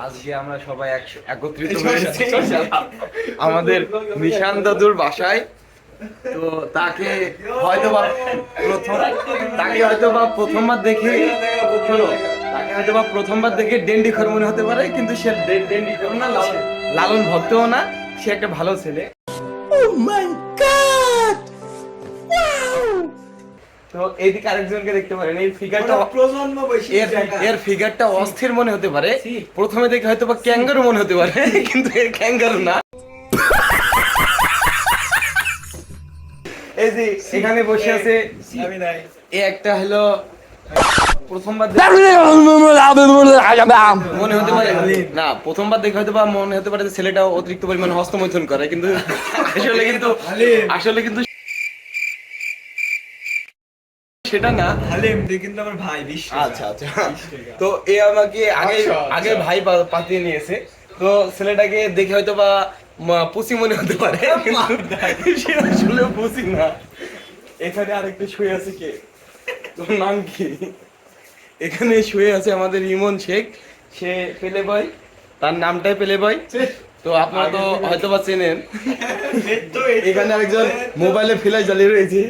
আজকে আমরা সবাই এক- একত্রিত হয়েছি আমাদের নিশান দাদুর বাসায়। তো তাকে হয়তো বা প্রথম তাকে হয়তো বা প্রথমবার দেখে শোনো, তাকে হয়তো বা প্রথমবার দেখে ডেন্ডি খর মনে হতে পারে কিন্তু সে ডেন্ডি খর না লালন- লালন ভক্তও না সে একটা ভালো ছেলে। তো এইদিকে আরেকজনকে দেখতে পারেন। এই ফিগারটা প্রজন্ম এর এর ফিগারটা অস্থির মনে হতে পারে। প্রথমে দেখে হয়তো বা ক্যাঙ্গারু মনে হতে পারে কিন্তু এর ক্যাঙ্গারু না। এই যে এখানে বসে আছে আমি নাই। এ একটা হলো প্রথমবার দেখে মনে হতে পারে না প্রথমবার দেখে হয়তো বা মনে হতে পারে ছেলেটা অতিরিক্ত পরিমাণে হস্তমৈথুন করে কিন্তু আসলে কিন্তু আসলে কিন্তু সেটা না। হালিম তুই কিন্তু আমার ভাই বিশ্বাস আচ্ছা আচ্ছা। তো এ আমাকে আগে আচ্ছা, আগে আচ্ছা। ভাই পাতিয়ে নিয়েছে। তো ছেলেটাকে দেখে হয়তো বা পুসি মনে হতে পারে। কিন্তু সে আসলে পুসি না। এখানে আরেকটা শুয়ে আছে কে? তোর নাম কি? এখানে শুয়ে আছে আমাদের ইমন শেখ। সে পেলে বয় তার নামটাই পেলে বয় তো আপনারা তো হয়তো বা চেনেন। এখানে আরেকজন মোবাইলে ফ্ল্যাশ জ্বালিয়ে রয়েছে।